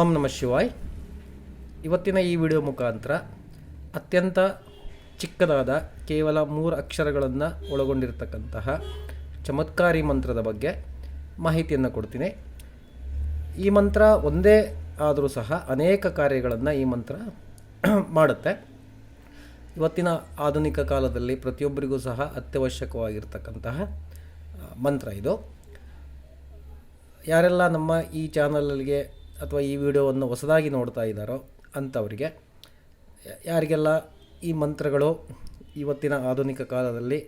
ಓಂ ನಮ ಶಿವಾಯ್. ಇವತ್ತಿನ ಈ ವಿಡಿಯೋ ಮುಖಾಂತರ ಅತ್ಯಂತ ಚಿಕ್ಕದಾದ ಕೇವಲ ಮೂರು ಅಕ್ಷರಗಳನ್ನು ಒಳಗೊಂಡಿರತಕ್ಕಂತಹ ಚಮತ್ಕಾರಿ ಮಂತ್ರದ ಬಗ್ಗೆ ಮಾಹಿತಿಯನ್ನು ಕೊಡ್ತೀನಿ. ಈ ಮಂತ್ರ ಒಂದೇ ಆದರೂ ಸಹ ಅನೇಕ ಕಾರ್ಯಗಳನ್ನು ಈ ಮಂತ್ರ ಮಾಡುತ್ತೆ. ಇವತ್ತಿನ ಆಧುನಿಕ ಕಾಲದಲ್ಲಿ ಪ್ರತಿಯೊಬ್ಬರಿಗೂ ಸಹ ಅತ್ಯವಶ್ಯಕವಾಗಿರ್ತಕ್ಕಂತಹ ಮಂತ್ರ ಇದು. ಯಾರೆಲ್ಲ ನಮ್ಮ ಈ ಚಾನಲ್ಗೆ ಅಥವಾ ಈ ವಿಡಿಯೋವನ್ನು ಹೊಸದಾಗಿ ನೋಡ್ತಾ ಇದ್ದಾರೋ ಅಂಥವರಿಗೆ, ಯಾರಿಗೆಲ್ಲ ಈ ಮಂತ್ರಗಳು ಇವತ್ತಿನ ಆಧುನಿಕ ಕಾಲದಲ್ಲಿ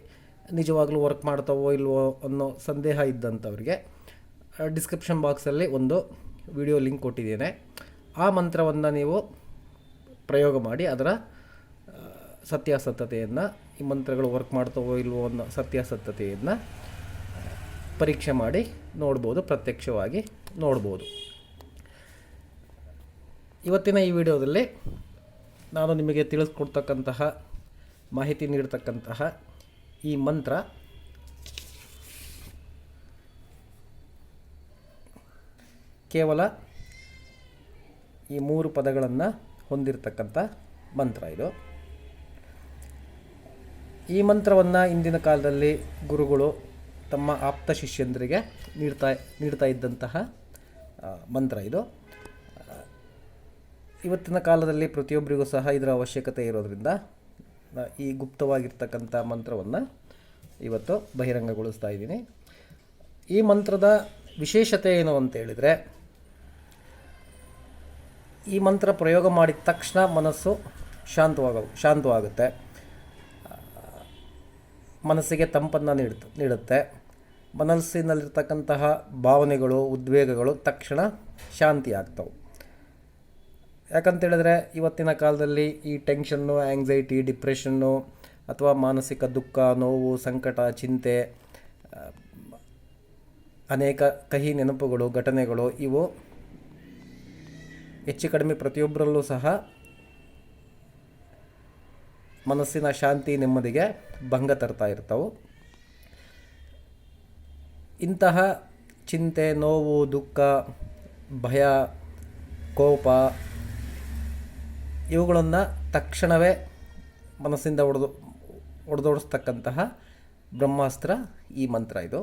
ನಿಜವಾಗ್ಲೂ ವರ್ಕ್ ಮಾಡ್ತಾವೋ ಇಲ್ವೋ ಅನ್ನೋ ಸಂದೇಹ ಇದ್ದಂಥವ್ರಿಗೆ ಡಿಸ್ಕ್ರಿಪ್ಷನ್ ಬಾಕ್ಸಲ್ಲಿ ಒಂದು ವಿಡಿಯೋ ಲಿಂಕ್ ಕೊಟ್ಟಿದ್ದೇನೆ. ಆ ಮಂತ್ರವನ್ನು ನೀವು ಪ್ರಯೋಗ ಮಾಡಿ, ಅದರ ಸತ್ಯಾಸತ್ತತೆಯನ್ನು ಈ ಮಂತ್ರಗಳು ವರ್ಕ್ ಮಾಡ್ತಾವೋ ಇಲ್ವೋ ಅನ್ನೋ ಸತ್ಯಾಸತ್ತತೆಯನ್ನು ಪರೀಕ್ಷೆ ಮಾಡಿ ನೋಡ್ಬೋದು, ಪ್ರತ್ಯಕ್ಷವಾಗಿ ನೋಡ್ಬೋದು. ಇವತ್ತಿನ ಈ ವಿಡಿಯೋದಲ್ಲಿ ನಾನು ನಿಮಗೆ ತಿಳಿಸ್ಕೊಡ್ತಕ್ಕಂತಹ ಮಾಹಿತಿ ನೀಡತಕ್ಕಂತಹ ಈ ಮಂತ್ರ ಕೇವಲ ಈ ಮೂರು ಪದಗಳನ್ನು ಹೊಂದಿರತಕ್ಕಂಥ ಮಂತ್ರ ಇದು. ಈ ಮಂತ್ರವನ್ನು ಇಂದಿನ ಕಾಲದಲ್ಲಿ ಗುರುಗಳು ತಮ್ಮ ಆಪ್ತ ಶಿಷ್ಯಂದರಿಗೆ ನೀಡ್ತಾ ನೀಡ್ತಾ ಇದ್ದಂತಹ ಮಂತ್ರ ಇದು. ಇವತ್ತಿನ ಕಾಲದಲ್ಲಿ ಪ್ರತಿಯೊಬ್ಬರಿಗೂ ಸಹ ಇದರ ಅವಶ್ಯಕತೆ ಇರೋದರಿಂದ ಈ ಗುಪ್ತವಾಗಿರ್ತಕ್ಕಂಥ ಮಂತ್ರವನ್ನು ಇವತ್ತು ಬಹಿರಂಗಗೊಳಿಸ್ತಾ ಇದ್ದೀನಿ. ಈ ಮಂತ್ರದ ವಿಶೇಷತೆ ಏನು ಅಂತ ಹೇಳಿದರೆ, ಈ ಮಂತ್ರ ಪ್ರಯೋಗ ಮಾಡಿದ ತಕ್ಷಣ ಮನಸ್ಸು ಶಾಂತವಾಗ, ಶಾಂತವಾಗುತ್ತೆ. ಮನಸ್ಸಿಗೆ ತಂಪನ್ನು ನೀಡುತ್ತೆ ನೀಡುತ್ತೆ. ಮನಸ್ಸಿನಲ್ಲಿರ್ತಕ್ಕಂತಹ ಭಾವನೆಗಳು, ಉದ್ವೇಗಗಳು ತಕ್ಷಣ ಶಾಂತಿ ಆಗ್ತವೆ ಯಾಕಂತೇಳಿದ್ರೆ ಇವತ್ತಿನ ಕಾಲದಲ್ಲಿ ಈ ಟೆನ್ಷನ್ನು ಆ್ಯಂಗ್ಸೈಟಿ ಡಿಪ್ರೆಷನ್ನು ಅಥವಾ ಮಾನಸಿಕ ದುಃಖ, ನೋವು, ಸಂಕಟ, ಚಿಂತೆ ಅನೇಕ ಕಹಿ ನೆನಪುಗಳು, ಘಟನೆಗಳು ಇವು ಹೆಚ್ಚು ಕಡಿಮೆ ಪ್ರತಿಯೊಬ್ಬರಲ್ಲೂ ಸಹ ಮನಸ್ಸಿನ ಶಾಂತಿ, ನೆಮ್ಮದಿಗೆ ಭಂಗ ತರ್ತಾ ಇರ್ತವೆ. ಇಂತಹ ಚಿಂತೆ, ನೋವು, ದುಃಖ, ಭಯ, ಕೋಪ ಇವುಗಳನ್ನು ತಕ್ಷಣವೇ ಮನಸ್ಸಿಂದ ಒಡೆದು, ಒಡೆದೋಡಿಸ್ತಕ್ಕಂತಹ ಬ್ರಹ್ಮಾಸ್ತ್ರ ಈ ಮಂತ್ರ ಇದು.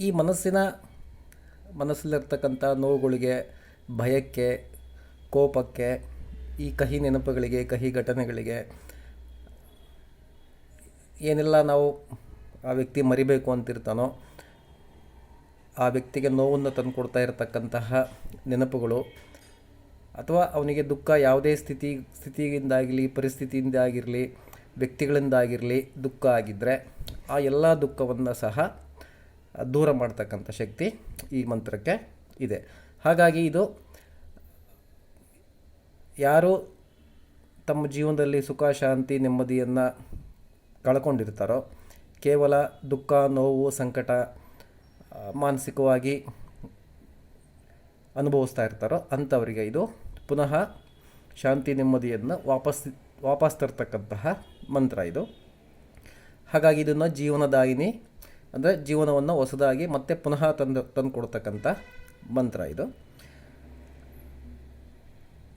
ಈ ಮನಸ್ಸಿನ ಮನಸ್ಸಲ್ಲಿರ್ತಕ್ಕಂಥ ನೋವುಗಳಿಗೆ, ಭಯಕ್ಕೆ, ಕೋಪಕ್ಕೆ, ಈ ಕಹಿ ನೆನಪುಗಳಿಗೆ, ಕಹಿ ಘಟನೆಗಳಿಗೆ ಏನೆಲ್ಲ ನಾವು ಆ ವ್ಯಕ್ತಿ ಮರಿಬೇಕು ಅಂತಿರ್ತಾನೋ ಆ ವ್ಯಕ್ತಿಗೆ ನೋವನ್ನು ತಂದುಕೊಡ್ತಾ ಇರತಕ್ಕಂತಹ ನೆನಪುಗಳು ಅಥವಾ ಅವನಿಗೆ ದುಃಖ ಯಾವುದೇ ಸ್ಥಿತಿ, ಸ್ಥಿತಿಯಿಂದಾಗಲಿ, ಪರಿಸ್ಥಿತಿಯಿಂದಾಗಿರಲಿ, ವ್ಯಕ್ತಿಗಳಿಂದಾಗಿರಲಿ ದುಃಖ ಆಗಿದ್ದರೆ ಆ ಎಲ್ಲ ದುಃಖವನ್ನು ಸಹ ದೂರ ಮಾಡ್ತಕ್ಕಂಥ ಶಕ್ತಿ ಈ ಮಂತ್ರಕ್ಕೆ ಇದೆ. ಹಾಗಾಗಿ ಇದು ಯಾರು ತಮ್ಮ ಜೀವನದಲ್ಲಿ ಸುಖ, ಶಾಂತಿ, ನೆಮ್ಮದಿಯನ್ನು ಕಳ್ಕೊಂಡಿರ್ತಾರೋ, ಕೇವಲ ದುಃಖ, ನೋವು, ಸಂಕಟ ಮಾನಸಿಕವಾಗಿ ಅನುಭವಿಸ್ತಾ ಇರ್ತಾರೋ ಅಂಥವರಿಗೆ ಇದು ಪುನಃ ಶಾಂತಿ ನೆಮ್ಮದಿಯನ್ನು ವಾಪಸ್ ವಾಪಸ್ ತರ್ತಕ್ಕಂತಹ ಮಂತ್ರ ಇದು. ಹಾಗಾಗಿ ಇದನ್ನು ಜೀವನದಾಯಿನಿ ಅಂದರೆ ಜೀವನವನ್ನು ಹೊಸದಾಗಿ ಮತ್ತೆ ಪುನಃ ತಂದು ತಂದು ಕೊಡ್ತಕ್ಕಂಥ ಮಂತ್ರ ಇದು.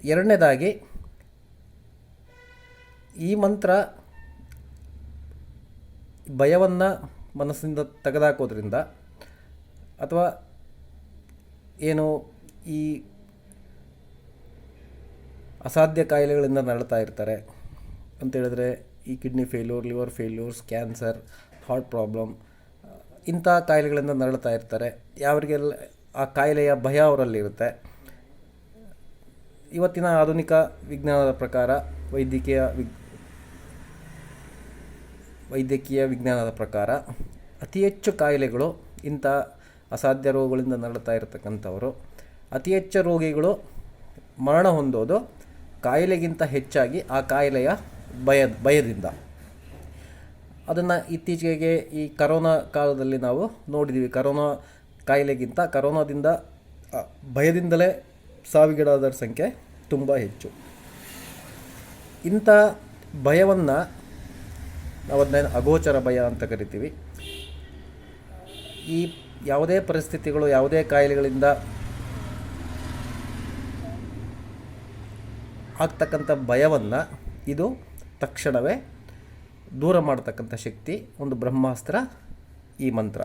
ಎರಡನೇದಾಗಿ ಈ ಮಂತ್ರ ಭಯವನ್ನು ಮನಸ್ಸಿಂದ ತೆಗೆದಾಕೋದ್ರಿಂದ ಅಥವಾ ಏನು ಈ ಅಸಾಧ್ಯ ಕಾಯಿಲೆಗಳಿಂದ ನರಳ್ತಾ ಇರ್ತಾರೆ ಅಂತೇಳಿದ್ರೆ ಈ kidney failure, liver failures, cancer, heart problem, ಇಂಥ ಕಾಯಿಲೆಗಳಿಂದ ನರಳ್ತಾ ಇರ್ತಾರೆ. ಯಾವರಿಗೆಲ್ಲ ಆ ಕಾಯಿಲೆಯ ಭಯ ಅವರಲ್ಲಿರುತ್ತೆ. ಇವತ್ತಿನ ಆಧುನಿಕ ವಿಜ್ಞಾನದ ಪ್ರಕಾರ, ವೈದ್ಯಕೀಯ ವಿಗ್, ವೈದ್ಯಕೀಯ ವಿಜ್ಞಾನದ ಪ್ರಕಾರ ಅತಿ ಹೆಚ್ಚು ಕಾಯಿಲೆಗಳು ಇಂಥ ಅಸಾಧ್ಯ ರೋಗಗಳಿಂದ ನರಳ್ತಾ ಇರತಕ್ಕಂಥವರು. ಅತಿ ಹೆಚ್ಚು ರೋಗಿಗಳು ಮರಣ ಹೊಂದೋದು ಕಾಯಿಲೆಗಿಂತ ಹೆಚ್ಚಾಗಿ ಆ ಕಾಯಿಲೆಯ ಭಯ ಭಯದಿಂದ. ಅದನ್ನು ಇತ್ತೀಚೆಗೆ ಈ ಕರೋನಾ ಕಾಲದಲ್ಲಿ ನಾವು ನೋಡಿದ್ದೀವಿ ಕರೋನಾ ಕಾಯಿಲೆಗಿಂತ ಕರೋನಾದಿಂದ ಭಯದಿಂದಲೇ ಸಾವಿಗೀಡಾದರ ಸಂಖ್ಯೆ ತುಂಬ ಹೆಚ್ಚು. ಇಂಥ ಭಯವನ್ನು ನಾವು ಅದನ್ನ ಅಗೋಚರ ಭಯ ಅಂತ ಕರಿತೀವಿ. ಈ ಯಾವುದೇ ಪರಿಸ್ಥಿತಿಗಳು, ಯಾವುದೇ ಕಾಯಿಲೆಗಳಿಂದ ಆಗ್ತಕ್ಕಂಥ ಭಯವನ್ನು ಇದು ತಕ್ಷಣವೇ ದೂರ ಮಾಡತಕ್ಕಂಥ ಶಕ್ತಿ, ಒಂದು ಬ್ರಹ್ಮಾಸ್ತ್ರ ಈ ಮಂತ್ರ.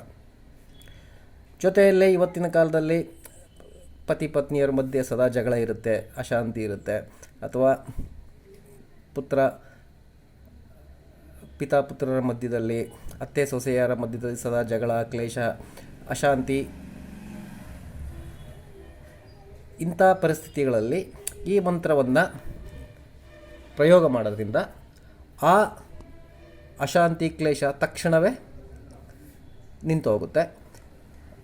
ಜೊತೆಯಲ್ಲೇ ಇವತ್ತಿನ ಕಾಲದಲ್ಲಿ ಪತಿ ಪತ್ನಿಯರ ಮಧ್ಯೆ ಸದಾ ಜಗಳ ಇರುತ್ತೆ, ಅಶಾಂತಿ ಇರುತ್ತೆ. ಅಥವಾ ಪುತ್ರ ಪಿತಾ ಪುತ್ರರ ಮಧ್ಯದಲ್ಲಿ, ಅತ್ತೆ ಸೊಸೆಯರ ಮಧ್ಯದಲ್ಲಿ ಸದಾ ಜಗಳ, ಕ್ಲೇಶ ಅಶಾಂತಿ. ಇಂಥ ಪರಿಸ್ಥಿತಿಗಳಲ್ಲಿ ಈ ಮಂತ್ರವನ್ನು ಪ್ರಯೋಗ ಮಾಡೋದ್ರಿಂದ ಆ ಅಶಾಂತಿ ಕ್ಲೇಶ ತಕ್ಷಣವೇ ನಿಂತು ಹೋಗುತ್ತೆ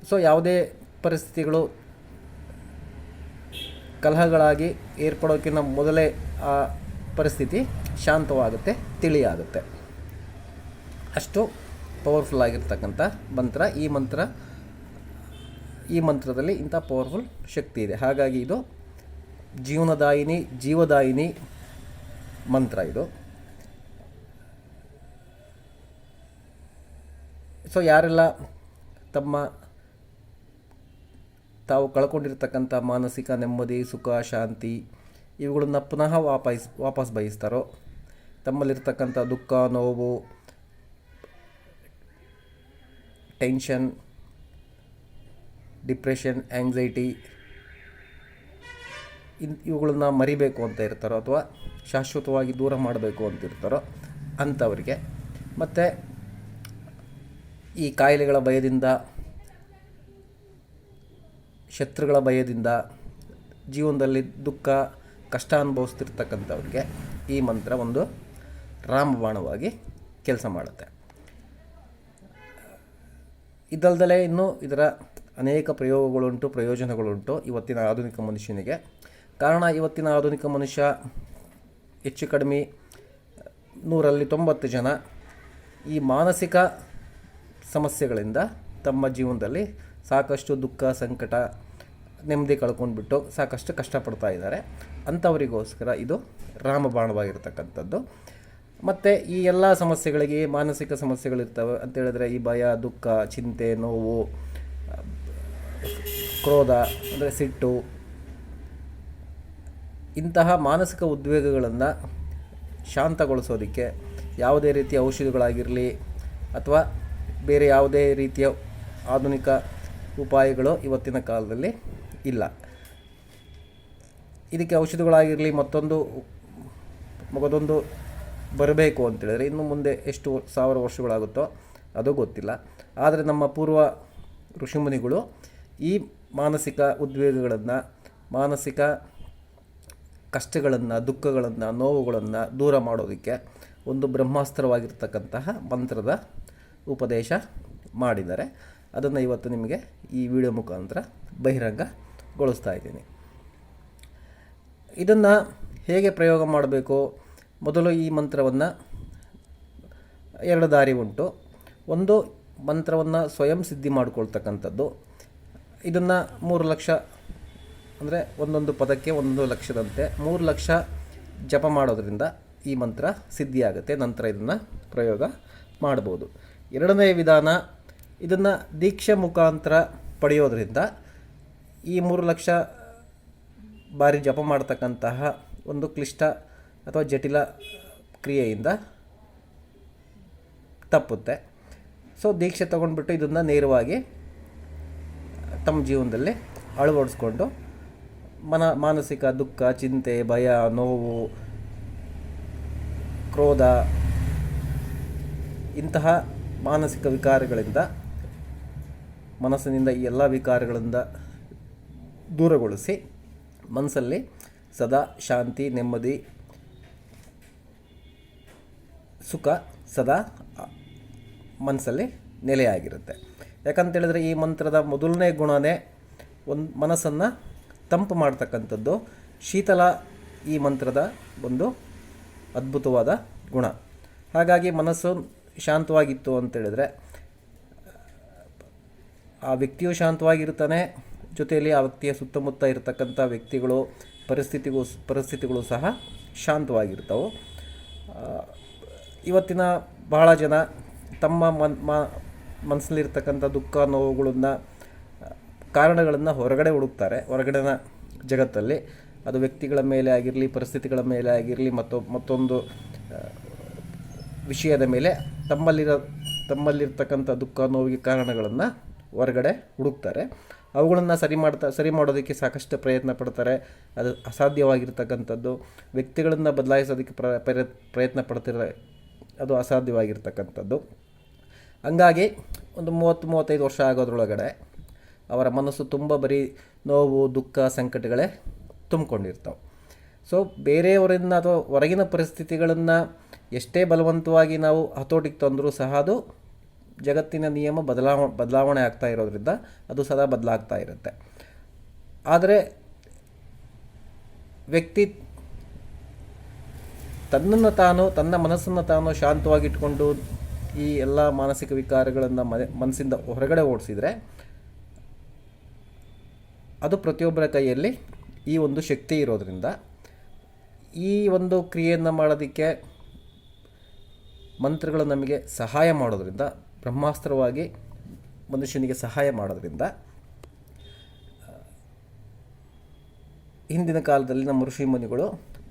ಸೊ, ಯಾವುದೇ ಪರಿಸ್ಥಿತಿಗಳು ಕಲಹಗಳಾಗಿ ಏರ್ಪಡೋಕ್ಕಿಂತ ಮೊದಲೇ ಆ ಪರಿಸ್ಥಿತಿ ಶಾಂತವಾಗುತ್ತೆ, ತಿಳಿಯಾಗುತ್ತೆ. ಅಷ್ಟು ಪವರ್ಫುಲ್ ಆಗಿರ್ತಕ್ಕಂಥ ಮಂತ್ರ. ಈ ಮಂತ್ರ ಈ ಮಂತ್ರದಲ್ಲಿ ಇಂಥ ಪವರ್ಫುಲ್ ಶಕ್ತಿ ಇದೆ. ಹಾಗಾಗಿ ಇದು ಜೀವನದಾಯಿನಿ, ಜೀವದಾಯಿನಿ ಮಂತ್ರ ಇದು. ಸೊ ಯಾರೆಲ್ಲ ತಮ್ಮ ತಾವು ಕಳ್ಕೊಂಡಿರ್ತಕ್ಕಂಥ ಮಾನಸಿಕ ನೆಮ್ಮದಿ, ಸುಖ, ಶಾಂತಿ ಇವುಗಳನ್ನು ಪುನಃ ವಾಪಸ್ ವಾಪಸ್ ಬಯಸ್ತಾರೋ, ತಮ್ಮಲ್ಲಿರ್ತಕ್ಕಂಥ ದುಃಖ, ನೋವು ಟೆನ್ಷನ್ ಡಿಪ್ರೆಷನ್ ಆ್ಯಂಗ್ಸೈಟಿ ಇನ್ ಇವುಗಳನ್ನ ಮರಿಬೇಕು ಅಂತ ಇರ್ತಾರೋ ಅಥವಾ ಶಾಶ್ವತವಾಗಿ ದೂರ ಮಾಡಬೇಕು ಅಂತಿರ್ತಾರೋ ಅಂಥವರಿಗೆ. ಮತ್ತು ಈ ಕಾಯಿಲೆಗಳ ಭಯದಿಂದ, ಶತ್ರುಗಳ ಭಯದಿಂದ ಜೀವನದಲ್ಲಿ ದುಃಖ, ಕಷ್ಟ ಅನುಭವಿಸ್ತಿರ್ತಕ್ಕಂಥವ್ರಿಗೆ ಈ ಮಂತ್ರ ಒಂದು ರಾಮಬಾಣವಾಗಿ ಕೆಲಸ ಮಾಡುತ್ತೆ. ಇದಲ್ದಲೇ ಇನ್ನೂ ಇದರ ಅನೇಕ ಪ್ರಯೋಗಗಳುಂಟು, ಪ್ರಯೋಜನಗಳುಂಟು ಇವತ್ತಿನ ಆಧುನಿಕ ಮನುಷ್ಯನಿಗೆ. ಕಾರಣ ಇವತ್ತಿನ ಆಧುನಿಕ ಮನುಷ್ಯ ಹೆಚ್ಚು ಕಡಿಮೆ ನೂರಲ್ಲಿ ತೊಂಬತ್ತು ಜನ ಈ ಮಾನಸಿಕ ಸಮಸ್ಯೆಗಳಿಂದ ತಮ್ಮ ಜೀವನದಲ್ಲಿ ಸಾಕಷ್ಟು ದುಃಖ, ಸಂಕಟ, ನೆಮ್ಮದಿ ಕಳ್ಕೊಂಡ್ಬಿಟ್ಟು ಸಾಕಷ್ಟು ಕಷ್ಟಪಡ್ತಾ ಇದ್ದಾರೆ. ಅಂಥವರಿಗೋಸ್ಕರ ಇದು ರಾಮಬಾಣವಾಗಿರ್ತಕ್ಕಂಥದ್ದು. ಮತ್ತು ಈ ಎಲ್ಲ ಸಮಸ್ಯೆಗಳಿಗೆ ಮಾನಸಿಕ ಸಮಸ್ಯೆಗಳಿರ್ತವೆ. ಅಂತ ಹೇಳಿದ್ರೆ ಈ ಭಯ, ದುಃಖ, ಚಿಂತೆ, ನೋವು ಕ್ರೋಧ, ಅಂದರೆ ಸಿಟ್ಟು, ಇಂತಹ ಮಾನಸಿಕ ಉದ್ವೇಗಗಳನ್ನು ಶಾಂತಗೊಳಿಸೋದಕ್ಕೆ ಯಾವುದೇ ರೀತಿಯ ಔಷಧಿಗಳಾಗಿರಲಿ ಅಥವಾ ಬೇರೆ ಯಾವುದೇ ರೀತಿಯ ಆಧುನಿಕ ಉಪಾಯಗಳು ಇವತ್ತಿನ ಕಾಲದಲ್ಲಿ ಇಲ್ಲ. ಇದಕ್ಕೆ ಔಷಧಿಗಳಾಗಿರಲಿ ಮತ್ತೊಂದು ಮಗದೊಂದು ಬರಬೇಕು ಅಂತೇಳಿದರೆ ಇನ್ನು ಮುಂದೆ ಎಷ್ಟು ಸಾವಿರ ವರ್ಷಗಳಾಗುತ್ತೋ ಅದು ಗೊತ್ತಿಲ್ಲ. ಆದರೆ ನಮ್ಮ ಪೂರ್ವ ಋಷಿಮುನಿಗಳು ಈ ಮಾನಸಿಕ ಉದ್ವೇಗಗಳನ್ನು, ಮಾನಸಿಕ ಕಷ್ಟಗಳನ್ನು, ದುಃಖಗಳನ್ನು, ನೋವುಗಳನ್ನು ದೂರ ಮಾಡೋದಕ್ಕೆ ಒಂದು ಬ್ರಹ್ಮಾಸ್ತ್ರವಾಗಿರ್ತಕ್ಕಂತಹ ಮಂತ್ರದ ಉಪದೇಶ ಮಾಡಿದ್ದಾರೆ. ಅದನ್ನು ಇವತ್ತು ನಿಮಗೆ ಈ ವಿಡಿಯೋ ಮುಖಾಂತರ ಬಹಿರಂಗಗೊಳಿಸ್ತಾ ಇದ್ದೀನಿ. ಇದನ್ನು ಹೇಗೆ ಪ್ರಯೋಗ ಮಾಡಬೇಕು? ಮೊದಲು ಈ ಮಂತ್ರವನ್ನು ಎರಡು ದಾರಿ ಉಂಟು. ಒಂದು ಮಂತ್ರವನ್ನು ಸ್ವಯಂ ಸಿದ್ಧಿ ಮಾಡಿಕೊಳ್ತಕ್ಕಂಥದ್ದು. ಇದನ್ನು ಮೂರು ಲಕ್ಷ ಅಂದರೆ ಒಂದೊಂದು ಪದಕ್ಕೆ ಒಂದು ಲಕ್ಷದಂತೆ ಮೂರು ಲಕ್ಷ ಜಪ ಮಾಡೋದರಿಂದ ಈ ಮಂತ್ರ ಸಿದ್ಧಿಯಾಗುತ್ತೆ. ನಂತರ ಇದನ್ನು ಪ್ರಯೋಗ ಮಾಡ್ಬೋದು. ಎರಡನೇ ವಿಧಾನ, ಇದನ್ನು ದೀಕ್ಷೆ ಮುಖಾಂತರ ಪಡೆಯೋದ್ರಿಂದ ಈ ಮೂರು ಲಕ್ಷ ಬಾರಿ ಜಪ ಮಾಡ್ತಕ್ಕಂತಹ ಒಂದು ಕ್ಲಿಷ್ಟ ಅಥವಾ ಜಟಿಲ ಕ್ರಿಯೆಯಿಂದ ತಪ್ಪುತ್ತೆ. ಸೊ ದೀಕ್ಷೆ ತೊಗೊಂಡ್ಬಿಟ್ಟು ಇದನ್ನು ನೇರವಾಗಿ ತಮ್ಮ ಜೀವನದಲ್ಲಿ ಅಳವಡಿಸ್ಕೊಂಡು ಮನ, ಮಾನಸಿಕ ದುಃಖ, ಚಿಂತೆ, ಭಯ, ನೋವು, ಕ್ರೋಧ, ಇಂತಹ ಮಾನಸಿಕ ವಿಕಾರಗಳಿಂದ, ಮನಸ್ಸಿನಿಂದ ಈ ಎಲ್ಲ ವಿಕಾರಗಳಿಂದ ದೂರಗೊಳಿಸಿ ಮನಸ್ಸಲ್ಲಿ ಸದಾ ಶಾಂತಿ, ನೆಮ್ಮದಿ, ಸುಖ ಸದಾ ಮನಸ್ಸಲ್ಲಿ ನೆಲೆಯಾಗಿರುತ್ತೆ. ಯಾಕಂತೇಳಿದ್ರೆ ಈ ಮಂತ್ರದ ಮೊದಲನೇ ಗುಣನೇ ಒಂದು ಮನಸ್ಸನ್ನು ತಂಪು ಮಾಡ್ತಕ್ಕಂಥದ್ದು. ಶೀತಲ ಈ ಮಂತ್ರದ ಒಂದು ಅದ್ಭುತವಾದ ಗುಣ. ಹಾಗಾಗಿ ಮನಸ್ಸು ಶಾಂತವಾಗಿತ್ತು ಅಂತೇಳಿದರೆ, ಆ ವ್ಯಕ್ತಿಯು ಶಾಂತವಾಗಿರ್ತಾನೆ ಜೊತೆಯಲ್ಲಿ ಆ ವ್ಯಕ್ತಿಯ ಸುತ್ತಮುತ್ತ ಇರತಕ್ಕಂಥ ವ್ಯಕ್ತಿಗಳು, ಪರಿಸ್ಥಿತಿಗೂ ಪರಿಸ್ಥಿತಿಗಳು ಸಹ ಶಾಂತವಾಗಿರ್ತವೆ. ಇವತ್ತಿನ ಬಹಳ ಜನ ತಮ್ಮ ಮನ್ ಮನಸ್ಸಲ್ಲಿರ್ತಕ್ಕಂಥ ದುಃಖ, ನೋವುಗಳನ್ನ, ಕಾರಣಗಳನ್ನು ಹೊರಗಡೆ ಹುಡುಕ್ತಾರೆ ಹೊರಗಡೆನ ಜಗತ್ತಲ್ಲಿ. ಅದು ವ್ಯಕ್ತಿಗಳ ಮೇಲೆ ಆಗಿರಲಿ, ಪರಿಸ್ಥಿತಿಗಳ ಮೇಲೆ ಆಗಿರಲಿ, ಮತ್ತು, ಮತ್ತೊಂದು ವಿಷಯದ ಮೇಲೆ ತಮ್ಮಲ್ಲಿರೋ, ತಮ್ಮಲ್ಲಿರ್ತಕ್ಕಂಥ ದುಃಖ, ನೋವಿಗೆ ಕಾರಣಗಳನ್ನು ಹೊರಗಡೆ ಹುಡುಕ್ತಾರೆ. ಅವುಗಳನ್ನು ಸರಿ ಮಾಡ್ತಾ, ಸರಿ ಮಾಡೋದಕ್ಕೆ ಸಾಕಷ್ಟು ಪ್ರಯತ್ನ ಪಡ್ತಾರೆ. ಅದು ಅಸಾಧ್ಯವಾಗಿರ್ತಕ್ಕಂಥದ್ದು. ವ್ಯಕ್ತಿಗಳನ್ನು ಬದಲಾಯಿಸೋದಕ್ಕೆ ಪ್ರ ಪ್ರಯತ್- ಪ್ರಯತ್ನ ಪಡ್ತಿರೋ, ಅದು ಅಸಾಧ್ಯವಾಗಿರ್ತಕ್ಕಂಥದ್ದು. ಹಂಗಾಗಿ ಒಂದು ಮೂವತ್ತು ಮೂವತ್ತೈದು ವರ್ಷ ಆಗೋದ್ರೊಳಗಡೆ ಅವರ ಮನಸ್ಸು ತುಂಬ ಬರೀ ನೋವು, ದುಃಖ, ಸಂಕಟಗಳೇ ತುಂಬಿಕೊಂಡಿರ್ತಾವೆ. ಸೊ ಬೇರೆಯವರಿಂದ ಅಥವಾ ಹೊರಗಿನ ಪರಿಸ್ಥಿತಿಗಳನ್ನು ಎಷ್ಟೇ ಬಲವಂತವಾಗಿ ನಾವು ಹತೋಟಿಗೆ ತಂದರೂ ಸಹ ಅದು ಜಗತ್ತಿನ ನಿಯಮ ಬದಲಾವ, ಬದಲಾವಣೆ ಆಗ್ತಾ ಇರೋದ್ರಿಂದ ಅದು ಸದಾ ಬದಲಾಗ್ತಾ ಇರುತ್ತೆ. ಆದರೆ ವ್ಯಕ್ತಿ ತನ್ನನ್ನು ತಾನು, ತನ್ನ ಮನಸ್ಸನ್ನು ತಾನು ಶಾಂತವಾಗಿಟ್ಕೊಂಡು ಈ ಎಲ್ಲ ಮಾನಸಿಕ ವಿಕಾರಗಳನ್ನು ಮನೆ, ಮನಸ್ಸಿಂದ ಹೊರಗಡೆ ಓಡಿಸಿದರೆ ಅದು ಪ್ರತಿಯೊಬ್ಬರ ಕೈಯಲ್ಲಿ ಈ ಒಂದು ಶಕ್ತಿ ಇರೋದರಿಂದ ಈ ಒಂದು ಕ್ರಿಯೆಯನ್ನು ಮಾಡೋದಕ್ಕೆ ಮಂತ್ರಗಳು ನಮಗೆ ಸಹಾಯ ಮಾಡೋದರಿಂದ, ಬ್ರಹ್ಮಾಸ್ತ್ರವಾಗಿ ಮನುಷ್ಯನಿಗೆ ಸಹಾಯ ಮಾಡೋದರಿಂದ, ಹಿಂದಿನ ಕಾಲದಲ್ಲಿ ನಮ್ಮ ಋಷಿ ಮುನಿಗಳು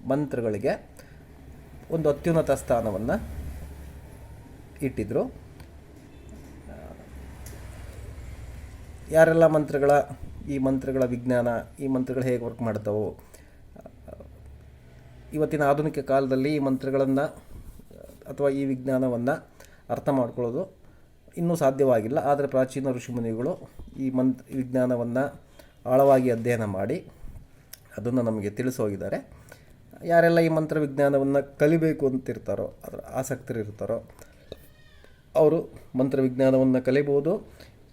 ಮಂತ್ರಗಳಿಗೆ ಒಂದು ಅತ್ಯುನ್ನತ ಸ್ಥಾನವನ್ನು ಇಟ್ಟಿದ್ದರು ಯಾರೆಲ್ಲ ಮಂತ್ರಗಳ, ಈ ಮಂತ್ರಗಳ ವಿಜ್ಞಾನ, ಈ ಮಂತ್ರಗಳು ಹೇಗೆ ವರ್ಕ್ ಮಾಡ್ತಾವೋ, ಇವತ್ತಿನ ಆಧುನಿಕ ಕಾಲದಲ್ಲಿ ಈ ಮಂತ್ರಗಳನ್ನು, ಅಥವಾ ಈ ವಿಜ್ಞಾನವನ್ನು ಅರ್ಥ ಮಾಡ್ಕೊಳ್ಳೋದು ಇನ್ನೂ ಸಾಧ್ಯವಾಗಿಲ್ಲ. ಆದರೆ ಪ್ರಾಚೀನ ಋಷಿಮುನಿಗಳು ಈ ಮಂತ್ ವಿಜ್ಞಾನವನ್ನು ಆಳವಾಗಿ ಅಧ್ಯಯನ ಮಾಡಿ ಅದನ್ನು ನಮಗೆ ತಿಳಿಸೋಗಿದ್ದಾರೆ ಯಾರೆಲ್ಲ ಈ ಮಂತ್ರ ವಿಜ್ಞಾನವನ್ನು ಕಲಿಬೇಕು ಅಂತಿರ್ತಾರೋ, ಅದರ ಆಸಕ್ತರಿರ್ತಾರೋ ಅವರು ಮಂತ್ರ ವಿಜ್ಞಾನವನ್ನು ಕಲಿಬೋದು.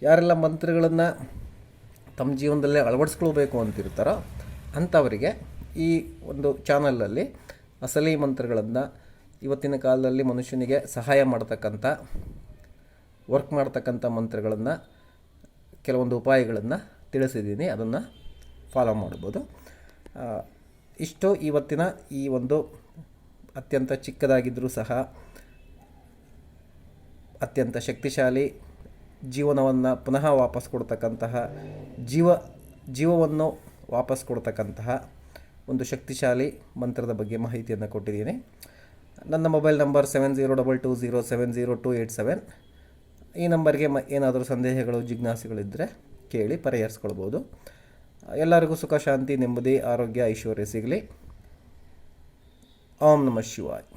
ಯಾರೆಲ್ಲ ಮಂತ್ರಗಳನ್ನು ತಮ್ಮ ಜೀವನದಲ್ಲೇ ಅಳವಡಿಸ್ಕೊಳ್ಬೇಕು ಅಂತಿರ್ತಾರೋ ಅಂಥವರಿಗೆ ಈ ಒಂದು ಚಾನಲಲ್ಲಿ ಅಸಲಿ ಮಂತ್ರಗಳನ್ನು ಇವತ್ತಿನ ಕಾಲದಲ್ಲಿ ಮನುಷ್ಯನಿಗೆ ಸಹಾಯ ಮಾಡ್ತಕ್ಕಂಥ, ವರ್ಕ್ ಮಾಡ್ತಕ್ಕಂಥ ಮಂತ್ರಗಳನ್ನು, ಕೆಲವೊಂದು ಉಪಾಯಗಳನ್ನು ತಿಳಿಸಿದ್ದೀನಿ. ಅದನ್ನು ಫಾಲೋ ಮಾಡ್ಬೋದು. ಇಷ್ಟು ಇವತ್ತಿನ ಈ ಒಂದು ಅತ್ಯಂತ ಚಿಕ್ಕದಾಗಿದ್ದರೂ ಸಹ ಅತ್ಯಂತ ಶಕ್ತಿಶಾಲಿ ಜೀವನವನ್ನು ಪುನಃ ವಾಪಸ್ ಕೊಡ್ತಕ್ಕಂತಹ ಜೀವ, ಜೀವವನ್ನು ವಾಪಸ್ ಕೊಡ್ತಕ್ಕಂತಹ ಒಂದು ಶಕ್ತಿಶಾಲಿ ಮಂತ್ರದ ಬಗ್ಗೆ ಮಾಹಿತಿಯನ್ನು ಕೊಟ್ಟಿದ್ದೀನಿ. ನನ್ನ mobile number seven zero double two zero seven zero two eight seven. ಈ ನಂಬರ್ಗೆ ಮ, ಏನಾದರೂ ಸಂದೇಹಗಳು ಜಿಜ್ಞಾಸೆಗಳಿದ್ದರೆ ಕೇಳಿ ಪರಿಹರಿಸ್ಕೊಳ್ಬೋದು. ಎಲ್ಲರಿಗೂ ಸುಖ, ಶಾಂತಿ, ನೆಮ್ಮದಿ, ಆರೋಗ್ಯ, ಐಶ್ವರ್ಯ ಸಿಗಲಿ. ಓಂ ನಮಃ ಶಿವಾಯ್.